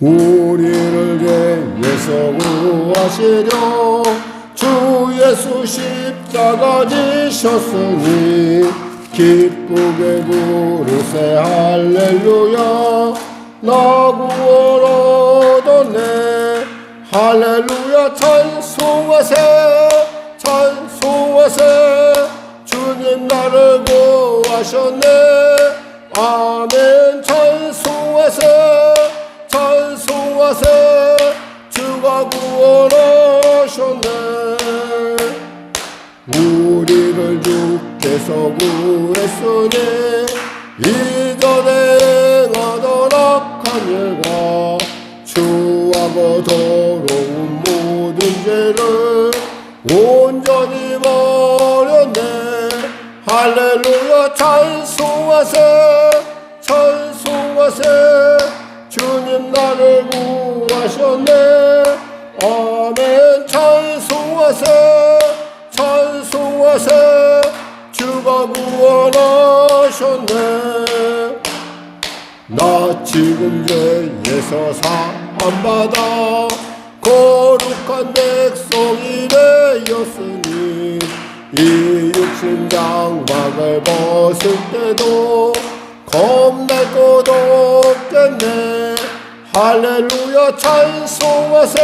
우리를 위해서 구하시려 주 예수 십자가 지셨으니 기쁘게 부르세. 할렐루야. 나 구원 얻었네 할렐루야. 찬송하세. 찬송하세. 주님 나를 구하셨네. 아멘. 찬송하세 찬송하세 주가 구원하셨네. 우리를 주께서 구했으니 이전에 행하던 악한 일과 추하고 더러운 모든 죄를 온전히 버렸네. 할렐루야 찬송하세 하셨네. 아멘. 찬송하세 찬송하세 주가 구원하셨네. 나 지금 죄에서 사함받아 거룩한 백성이 되었으니 이 육신 장막을 벗을 때도 겁날 것 없겠네 할렐루야 찬송하세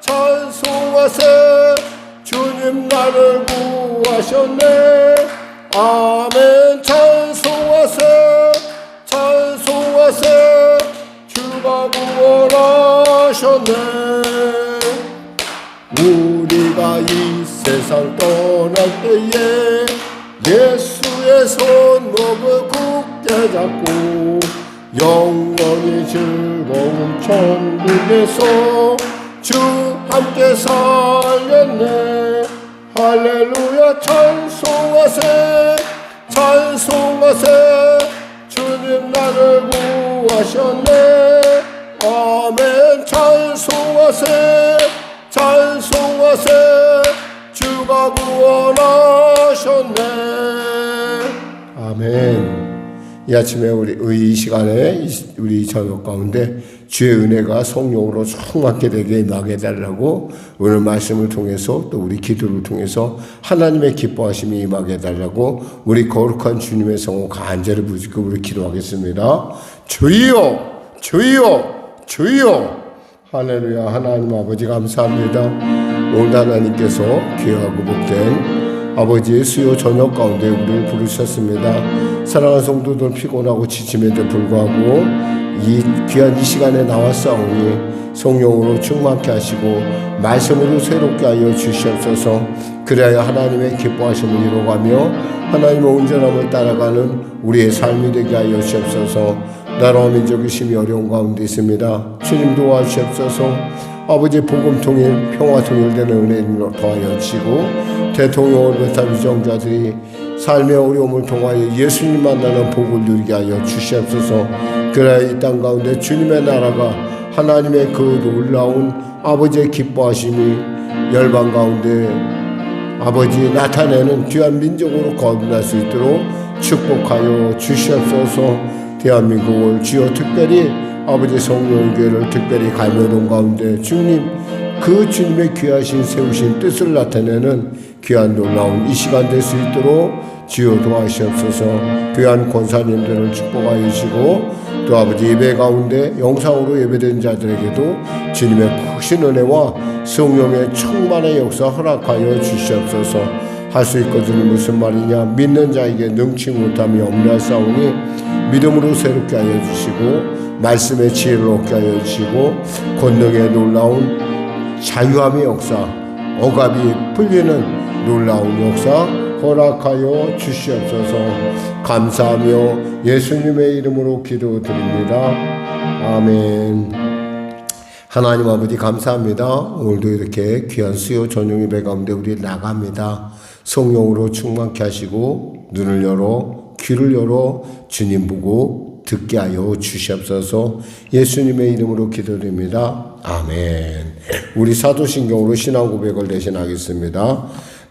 찬송하세. 주님 나를 구하셨네. 아멘 찬송하세 찬송하세. 주가 구원하셨네. 우리가 이 세상 떠날 때에 예수의 손목을 굳게 잡고 영원히 즐거운 천국에서 주 함께 살겠네. 할렐루야 찬송하세 찬송하세. 주님 나를 구하셨네. 아멘 찬송하세 찬송하세. 주가 구원하셨네. 아멘 이 아침에 우리 이 시간에 이- 우리 저녁 가운데 주의 은혜가 성령으로 충만하게 되게 임하게 해달라고 오늘 말씀을 통해서 또 우리 기도를 통해서 하나님의 기뻐하심이 임하게 해달라고 우리 거룩한 주님의 성을 간절히 부지고 우리 기도하겠습니다. 주여 주여 주여 할렐루야 하나님 아버지 감사합니다. 오늘 하나님께서 귀하고 복된 아버지의 수요 저녁 가운데 우리를 부르셨습니다. 사랑하는 성도들 피곤하고 지침에도 불구하고 이 귀한 이 시간에 나왔사오니 성령으로 충만케 하시고 말씀으로 새롭게 하여 주시옵소서 그래야 하나님의 기뻐하심을 이루어가며 하나님의 온전함을 따라가는 우리의 삶이 되게 하여 주옵소서 나라와 민족이 심히 어려운 가운데 있습니다. 주님 도와주시옵소서 아버지 복음 통일 평화 통일되는 은혜로 더하여 주시고 대통령을 비롯한 위정자들이 삶의 어려움을 통하여 예수님 만나는 복을 누리게 하여 주시옵소서. 그래야 이 땅 가운데 주님의 나라가 하나님의 그 놀라운 아버지의 기뻐하심이 열방 가운데 아버지 나타내는 귀한 민족으로 거듭날 수 있도록 축복하여 주시옵소서. 대한민국을 주여 특별히 아버지 성령 교회를 특별히 갈매동 가운데 주님 그 주님의 귀하신 세우신 뜻을 나타내는 귀한 놀라운 이 시간 될 수 있도록 주여 도와주시옵소서. 귀한 권사님들을 축복하여 주시고 또 아버지 예배 가운데 영상으로 예배된 자들에게도 주님의 크신 은혜와 성령의 충만의 역사 허락하여 주시옵소서. 할 수 있거든 무슨 말이냐? 믿는 자에게 능치 못함이 없냐 싸우니 믿음으로 새롭게 하여 주시고 말씀의 지혜를 얻게 하여 주시고 권능의 놀라운 자유함의 역사 억압이 풀리는 놀라운 역사 허락하여 주시옵소서 감사하며 예수님의 이름으로 기도드립니다 아멘 하나님 아버지 감사합니다. 오늘도 이렇게 귀한 수요 전용 예배 가운데 우리 나갑니다. 성령으로 충만케 하시고 눈을 열어 귀를 열어 주님 보고 듣게 하여 주시옵소서 예수님의 이름으로 기도드립니다. 아멘. 우리 사도신경으로 신앙 고백을 대신하겠습니다.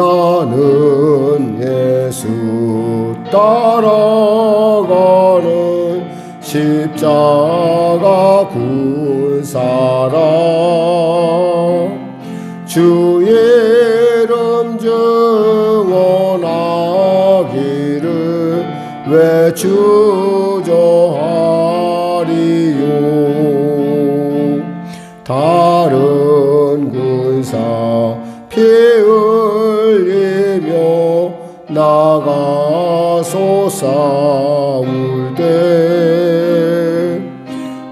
나는 예수 따라가는 십자가 군 사람. 주 이름 증언하기를 외주저하리요. 다른 군사 피 흘리며 나가서 싸울 때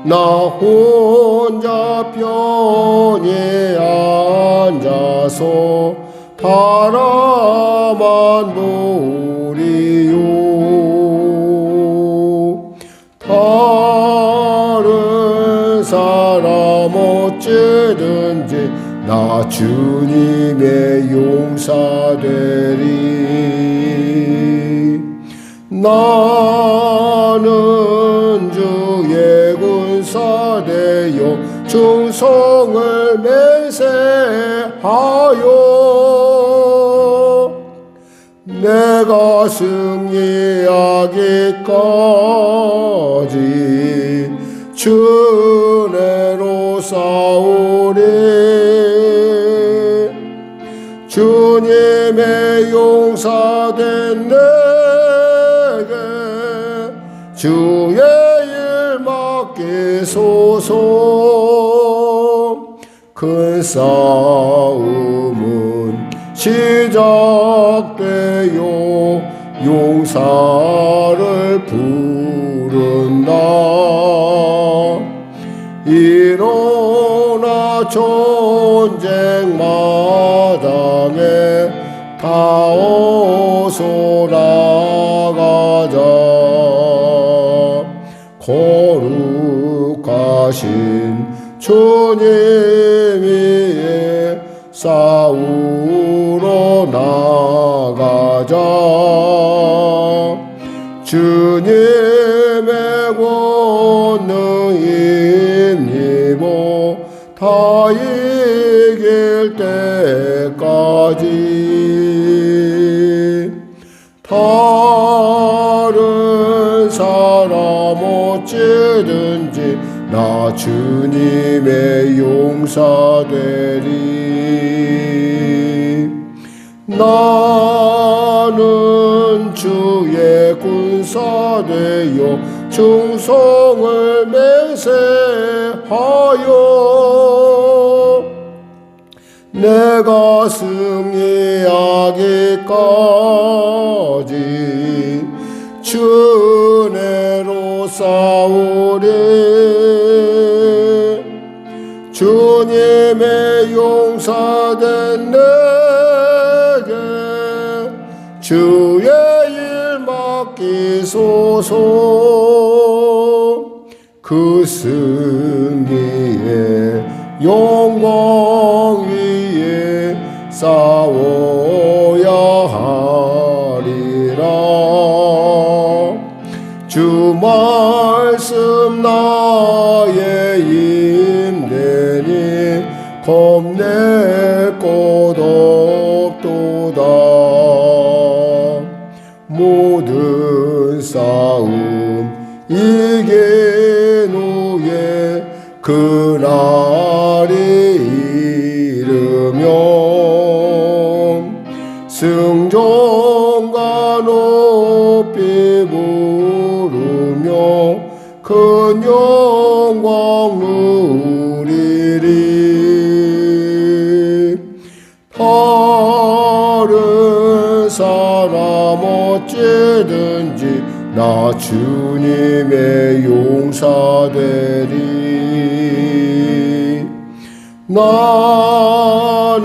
나 혼자 편히 앉아서 바라만 보리요. 다른 사람 어찌든지 나 주님의 용사되리 나는 주의 군사되어 충성을 맹세하여. 내가 승리하기까지 주내로 싸우리. 주님의 용사된 내게 주의 일 맡기소서. 큰 싸움은 시작되어 용사를 부른다. 일어나 전쟁 마당에 다 어서 거룩하신 주님 위에 싸우러 나가자. 주님의 권능 힘입어 다 이길 때까지. 다 어찌든지 나 주님의 용사되리. 나는 주의 군사되어 충성을 맹세하여 내가 승리하기까지 주내로 싸우리. 주님의 용사된 내게 주의 일 맡기소서. 그 승리의 영광 위에 싸워야 하리라 말씀 나의 힘되니 겁낼 것 없도다. 모든 싸움 이긴 후에 그승 큰 영광 누리리 다른 사람 어찌든지 나 주님의 용사되리. 나는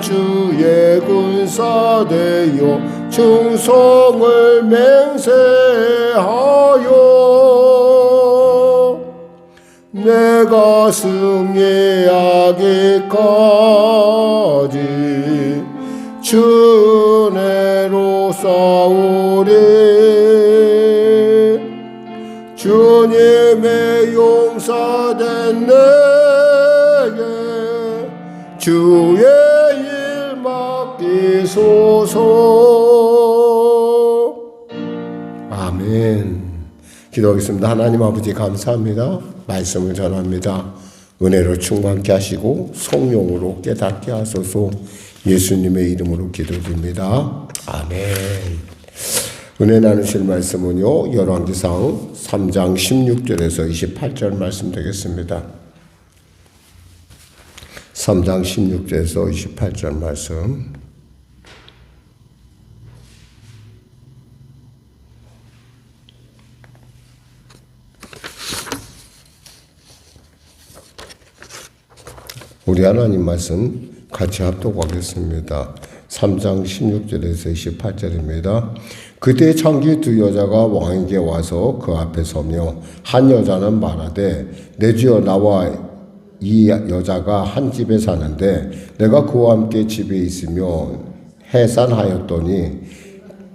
주의 군사 되어 충성을 맹세하 내가 승리하기까지. 주내로 싸우리. 주님의 용사된 내게 주의 일 맡기소서. 아멘 기도하겠습니다. 하나님 아버지 감사합니다. 말씀을 전합니다. 은혜로 충만케 하시고 성령으로 깨닫게 하소서. 예수님의 이름으로 기도드립니다. 아멘. 은혜 나누실 말씀은요, 열왕기상 3장 16절에서 28절 말씀 되겠습니다. 3장 16절에서 28절 말씀. 우리 하나님 말씀 같이 합독하겠습니다. 3장 16절에서 28절입니다. 그때 창기 두 여자가 왕에게 와서 그 앞에 서며 한 여자는 말하되 내 주여 나와 이 여자가 한 집에 사는데 내가 그와 함께 집에 있으며 해산하였더니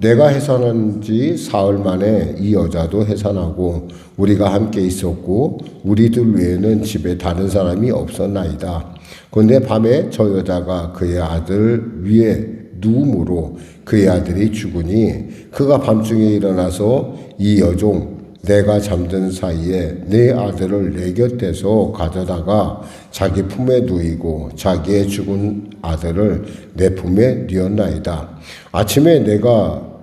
내가 해산한 지 사흘 만에 이 여자도 해산하고 우리가 함께 있었고 우리들 외에는 집에 다른 사람이 없었나이다. 그런데 밤에 저 여자가 그의 아들 위에 누움으로 그의 아들이 죽으니 그가 밤중에 일어나서 이 여종 내가 잠든 사이에 내 아들을 내 곁에서 가져다가 자기 품에 누이고 자기의 죽은 아들을 내 품에 뉘었나이다. 아침에 내가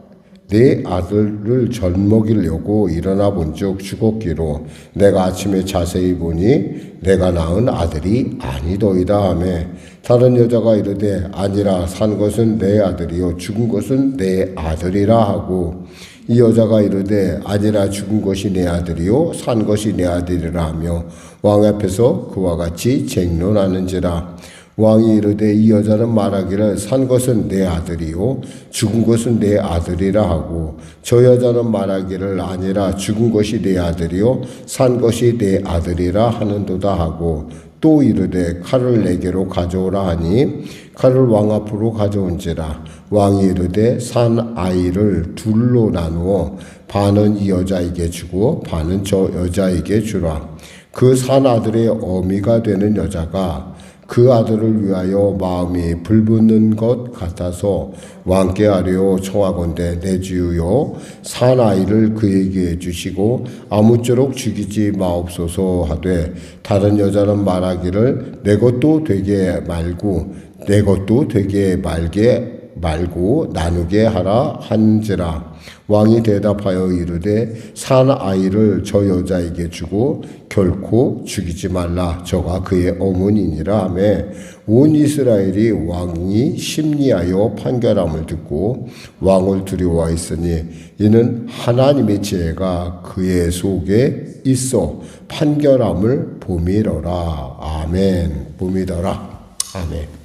내 아들을 젖먹이려고 일어나 본즉 죽었기로 내가 아침에 자세히 보니 내가 낳은 아들이 아니더이다 하매 다른 여자가 이르되 아니라 산 것은 내 아들이요 죽은 것은 내 아들이라 하고 이 여자가 이르되 아니라 죽은 것이 내 아들이요 산 것이 내 아들이라 하며 왕 앞에서 그와 같이 쟁론하는지라 왕이 이르되 이 여자는 말하기를 산 것은 내 아들이요 죽은 것은 내 아들이라 하고 저 여자는 말하기를 아니라 죽은 것이 내 아들이요 산 것이 내 아들이라 하는도다 하고 또 이르되 칼을 내게로 가져오라 하니 칼을 왕 앞으로 가져온지라. 왕이 이르되 산 아이를 둘로 나누어 반은 이 여자에게 주고 반은 저 여자에게 주라. 그 산 아들의 어미가 되는 여자가 그 아들을 위하여 마음이 불붙는 것 같아서 왕께 하려 청하건대 내 주여 산 아이를 그에게 주시고 아무쪼록 죽이지 마옵소서 하되 다른 여자는 말하기를 내 것도 되게 말고 내 것도 되게 말게 말고 나누게 하라 한지라 왕이 대답하여 이르되 산 아이를 저 여자에게 주고 결코 죽이지 말라. 저가 그의 어머니니라 하매 온 이스라엘이 왕이 심리하여 판결함을 듣고 왕을 두려워하였으니 이는 하나님의 지혜가 그의 속에 있어 판결함을 봄이러라. 아멘. 봄이더라. 아멘.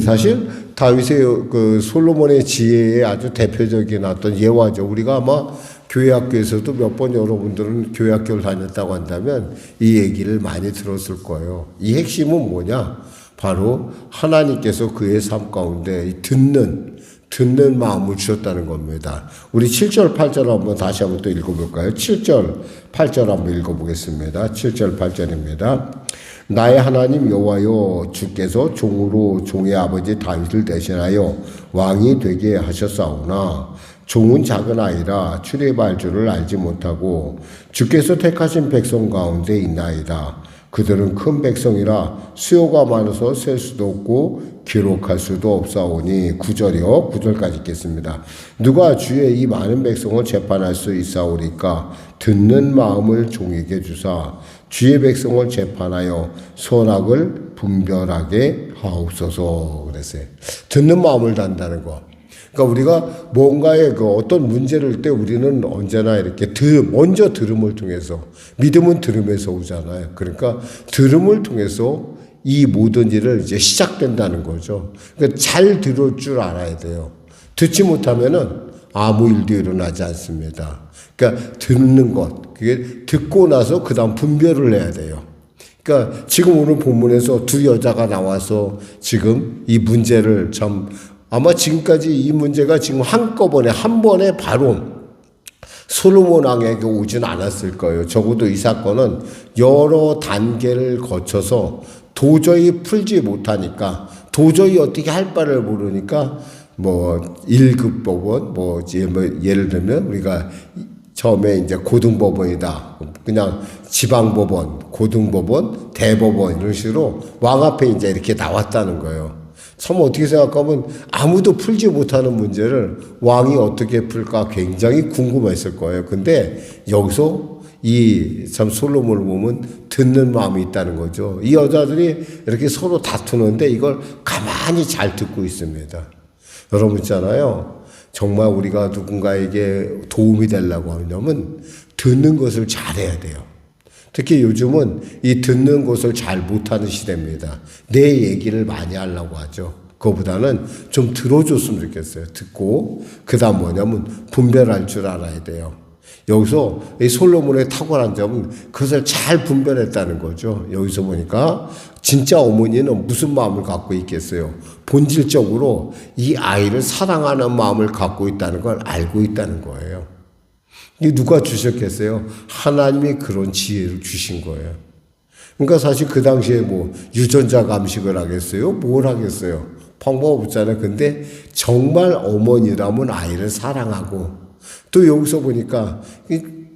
사실 다윗의 그 솔로몬의 지혜의 아주 대표적인 어떤 예화죠. 우리가 아마 교회 학교에서도 몇 번 여러분들은 교회 학교를 다녔다고 한다면 이 얘기를 많이 들었을 거예요. 이 핵심은 뭐냐? 바로 하나님께서 그의 삶 가운데 듣는 듣는 마음을 주셨다는 겁니다. 우리 7절, 8절 한번 다시 한번 또 읽어볼까요? 7절, 8절 한번 읽어보겠습니다. 7절, 8절입니다. 나의 하나님 여호와여 주께서 종으로 종의 아버지 다윗을 대신하여 왕이 되게 하셨사오나 종은 작은 아이라 출애굽할 줄을 알지 못하고 주께서 택하신 백성 가운데 있나이다. 그들은 큰 백성이라 수요가 많아서 셀 수도 없고 기록할 수도 없사오니 구절이요 구절까지 읽겠습니다. 누가 주의 이 많은 백성을 재판할 수 있사오리까 듣는 마음을 종에게 주사 주의 백성을 재판하여 선악을 분별하게 하옵소서 그랬어요. 듣는 마음을 단다는 거. 그러니까 우리가 뭔가의 그 어떤 문제를 때 우리는 언제나 이렇게 들, 먼저 들음을 통해서 믿음은 들음에서 오잖아요. 그러니까 들음을 통해서 이 모든 일을 이제 시작된다는 거죠. 그러니까 잘 들을 줄 알아야 돼요. 듣지 못하면은 아무 일도 일어나지 않습니다. 그러니까 듣는 것, 그게 듣고 나서 그 다음 분별을 해야 돼요. 그러니까 지금 오늘 본문에서 두 여자가 나와서 지금 이 문제를 참 아마 지금까지 이 문제가 지금 한꺼번에 한 번에 바로 솔로몬 왕에게 오진 않았을 거예요. 적어도 이 사건은 여러 단계를 거쳐서 도저히 풀지 못하니까 도저히 어떻게 할 바를 모르니까 뭐 1급 법원 뭐뭐 예를 들면 우리가 처음에 이제 고등법원이다. 그냥 지방법원, 고등법원, 대법원 이런 식으로 왕 앞에 이제 이렇게 나왔다는 거예요. 참 어떻게 생각하면 아무도 풀지 못하는 문제를 왕이 어떻게 풀까 굉장히 궁금했을 거예요. 근데 여기서 이 참 솔로몬을 보면 듣는 마음이 있다는 거죠. 이 여자들이 이렇게 서로 다투는데 이걸 가만히 잘 듣고 있습니다. 여러분 있잖아요. 정말 우리가 누군가에게 도움이 되려고 하려면 듣는 것을 잘해야 돼요. 특히 요즘은 이 듣는 것을 잘 못하는 시대입니다. 내 얘기를 많이 하려고 하죠. 그거보다는 좀 들어줬으면 좋겠어요. 듣고, 그 다음 뭐냐면 분별할 줄 알아야 돼요. 여기서 이 솔로몬의 탁월한 점은 그것을 잘 분별했다는 거죠. 여기서 보니까 진짜 어머니는 무슨 마음을 갖고 있겠어요? 본질적으로 이 아이를 사랑하는 마음을 갖고 있다는 걸 알고 있다는 거예요. 이 누가 주셨겠어요? 하나님이 그런 지혜를 주신 거예요. 그러니까 사실 그 당시에 뭐 유전자 감식을 하겠어요? 뭘 하겠어요? 방법 없잖아요. 근데 정말 어머니라면 아이를 사랑하고 또 여기서 보니까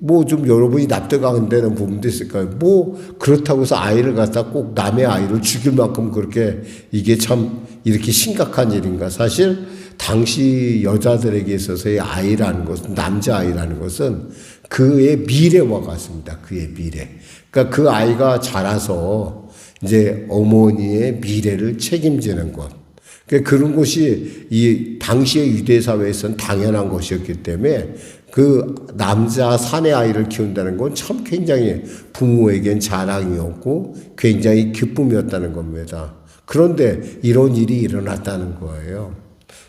뭐 좀 여러분이 납득 안 되는 부분도 있을 거예요. 뭐 그렇다고 해서 아이를 갖다 꼭 남의 아이를 죽일 만큼 그렇게 이게 참 이렇게 심각한 일인가. 사실 당시 여자들에게 있어서의 아이라는 것은 남자 아이라는 것은 그의 미래와 같습니다. 그의 미래. 그러니까 그 아이가 자라서 이제 어머니의 미래를 책임지는 것. 그러니까 그런 것이 이 당시의 유대 사회에서는 당연한 것이었기 때문에 그 남자 사내 아이를 키운다는 건 참 굉장히 부모에겐 자랑이었고 굉장히 기쁨이었다는 겁니다. 그런데 이런 일이 일어났다는 거예요.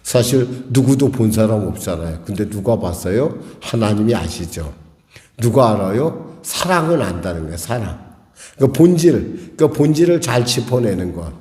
사실 누구도 본 사람 없잖아요. 근데 누가 봤어요? 하나님이 아시죠. 누가 알아요? 사랑은 안다는 거예요. 사랑. 그 본질, 그 본질을 잘 짚어내는 것.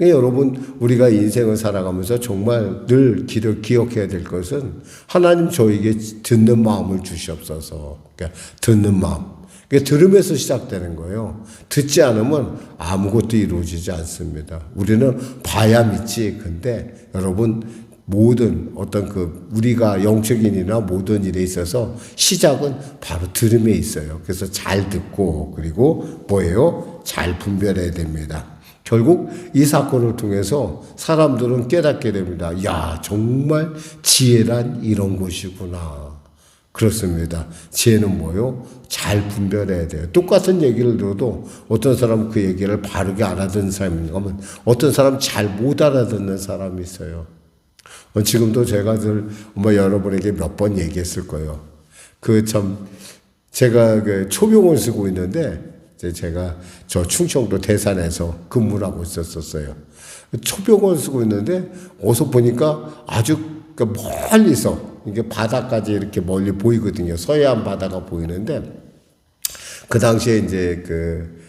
그러니까 여러분 우리가 인생을 살아가면서 정말 늘 기억해야 될 것은 하나님 저에게 듣는 마음을 주시옵소서. 그러니까 듣는 마음. 그게 들으면서 시작되는 거예요. 듣지 않으면 아무것도 이루어지지 않습니다. 우리는 봐야 믿지. 근데 여러분 모든 어떤 그 우리가 영적인이나 모든 일에 있어서 시작은 바로 들음에 있어요. 그래서 잘 듣고 그리고 뭐예요? 잘 분별해야 됩니다. 결국 이 사건을 통해서 사람들은 깨닫게 됩니다. 야, 정말 지혜란 이런 것이구나. 그렇습니다. 지혜는 뭐요? 잘 분별해야 돼요. 똑같은 얘기를 들어도 어떤 사람은 그 얘기를 바르게 알아듣는 사람이 있면 어떤 사람은 잘못 알아듣는 사람이 있어요. 어, 지금도 제가 늘 뭐 여러분에게 몇 번 얘기했을 거예요. 그 참 제가 그 초병을 쓰고 있는데 제가 저 충청도 대산에서 근무를 하고 있었었어요. 초병을 쓰고 있는데 어서 보니까 아주 그 멀리서 이게 바다까지 이렇게 멀리 보이거든요. 서해안 바다가 보이는데 그 당시에 이제 그, 그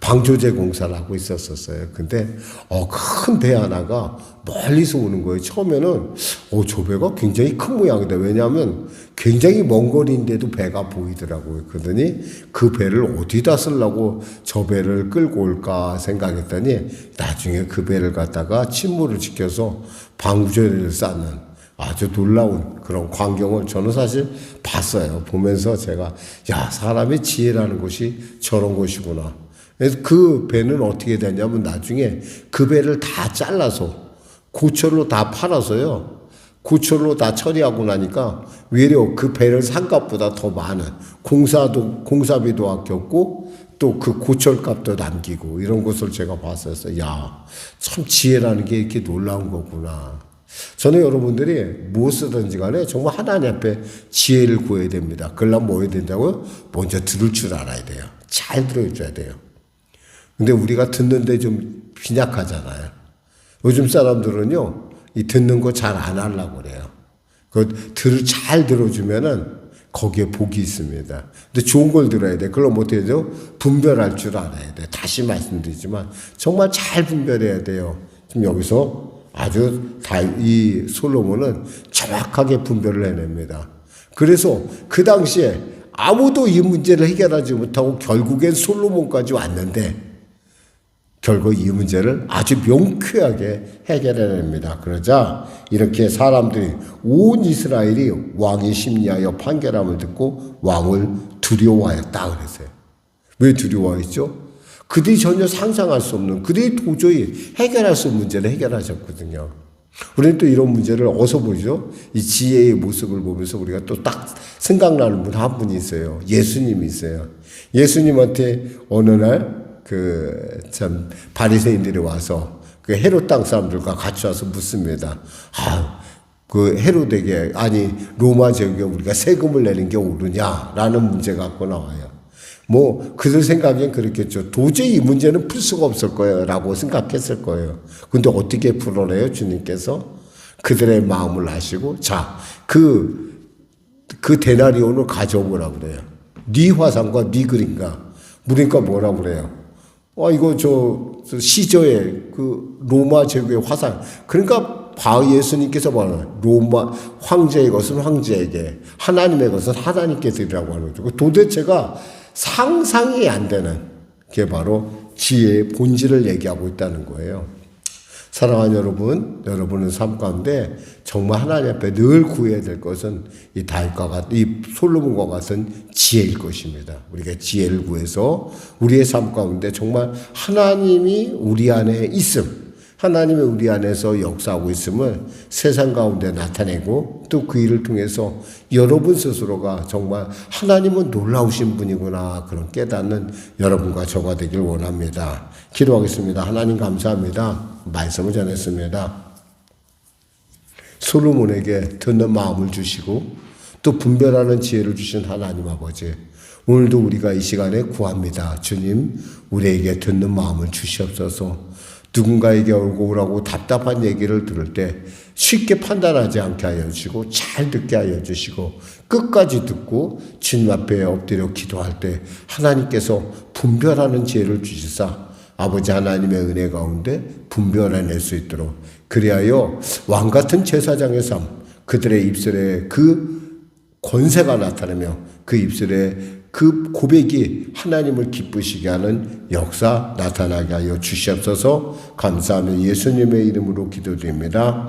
방조제 공사를 하고 있었었어요. 근데 어, 큰 배 하나가 멀리서 오는 거예요. 처음에는 어, 저 배가 굉장히 큰 모양이다. 왜냐하면 굉장히 먼 거리인데도 배가 보이더라고요. 그러더니 그 배를 어디다 쓰려고 저 배를 끌고 올까 생각했더니 나중에 그 배를 갖다가 침몰을 지켜서 방조제를 쌓는 아주 놀라운 그런 광경을 저는 사실 봤어요. 보면서 제가 야 사람의 지혜라는 것이 저런 것이구나. 그래서 그 배는 어떻게 되냐면 나중에 그 배를 다 잘라서 고철로 다 팔아서요. 고철로 다 처리하고 나니까 외려 그 배를 산 값보다 더 많은 공사도 공사비도 아꼈고 또 그 고철 값도 남기고 이런 것을 제가 봤었어요. 야, 참 지혜라는 게 이렇게 놀라운 거구나. 저는 여러분들이 무엇이든지 간에 정말 하나님 앞에 지혜를 구해야 됩니다. 그러려면 뭐 해야 된다고요? 먼저 들을 줄 알아야 돼요. 잘 들어줘야 돼요. 근데 우리가 듣는데 좀 빈약하잖아요. 요즘 사람들은요, 이 듣는 거 잘 안 하려고 그래요. 그, 들, 잘 들어주면은 거기에 복이 있습니다. 근데 좋은 걸 들어야 돼. 그럼 어떻게 돼요? 분별할 줄 알아야 돼. 다시 말씀드리지만, 정말 잘 분별해야 돼요. 지금 여기서 아주 다, 이 솔로몬은 정확하게 분별을 해냅니다. 그래서 그 당시에 아무도 이 문제를 해결하지 못하고 결국엔 솔로몬까지 왔는데, 결국 이 문제를 아주 명쾌하게 해결해냅니다. 그러자 이렇게 사람들이 온 이스라엘이 왕이 심리하여 판결함을 듣고 왕을 두려워하였다 그랬어요. 왜 두려워했죠? 그들이 전혀 상상할 수 없는, 그들이 도저히 해결할 수 없는 문제를 해결하셨거든요. 우리는 또 이런 문제를 어디서 보죠? 이 지혜의 모습을 보면서 우리가 또 딱 생각나는 분 한 분이 있어요. 예수님이 있어요. 예수님한테 어느 날 그 참 바리새인들이 와서 그 헤롯 땅 사람들과 같이 와서 묻습니다. 아, 그 헤롯에게 아니 로마 제국에 우리가 세금을 내는 게 옳으냐라는 문제 갖고 나와요. 뭐 그들 생각엔 그렇겠죠. 도저히 이 문제는 풀 수가 없을 거예요라고 생각했을 거예요. 근데 어떻게 풀어내요 주님께서 그들의 마음을 아시고 자그그 그 데나리온을 가져오라 그래요. 네 화상과 네 그림과 그러니까 뭐라 그래요? 아 이거 저, 저 시저의 그 로마 제국의 화상 그러니까 바 예수님께서 말하는 로마 황제의 것은 황제에게 하나님의 것은 하나님께 드리라고 하는 거죠. 그 도대체가 상상이 안 되는 게 바로 지혜의 본질을 얘기하고 있다는 거예요. 사랑하는 여러분, 여러분의 삶 가운데 정말 하나님 앞에 늘 구해야 될 것은 이 다윗과 같은, 이 솔로몬과 같은 지혜일 것입니다. 우리가 지혜를 구해서 우리의 삶 가운데 정말 하나님이 우리 안에 있음, 하나님의 우리 안에서 역사하고 있음을 세상 가운데 나타내고 또 그 일을 통해서 여러분 스스로가 정말 하나님은 놀라우신 분이구나 그런 깨닫는 여러분과 저가 되길 원합니다. 기도하겠습니다. 하나님 감사합니다. 말씀을 전했습니다. 솔로몬에게 듣는 마음을 주시고 또 분별하는 지혜를 주신 하나님 아버지. 오늘도 우리가 이 시간에 구합니다. 주님, 우리에게 듣는 마음을 주시옵소서. 누군가에게 오라고 답답한 얘기를 들을 때 쉽게 판단하지 않게 하여 주시고 잘 듣게 하여 주시고 끝까지 듣고 주님 앞에 엎드려 기도할 때 하나님께서 분별하는 지혜를 주시사 아버지 하나님의 은혜 가운데 분별해낼 수 있도록 그리하여 왕 같은 제사장의 삶 그들의 입술에 그 권세가 나타나며 그 입술에 그 고백이 하나님을 기쁘시게 하는 역사 나타나게 하여 주시옵소서 감사하며 예수님의 이름으로 기도드립니다.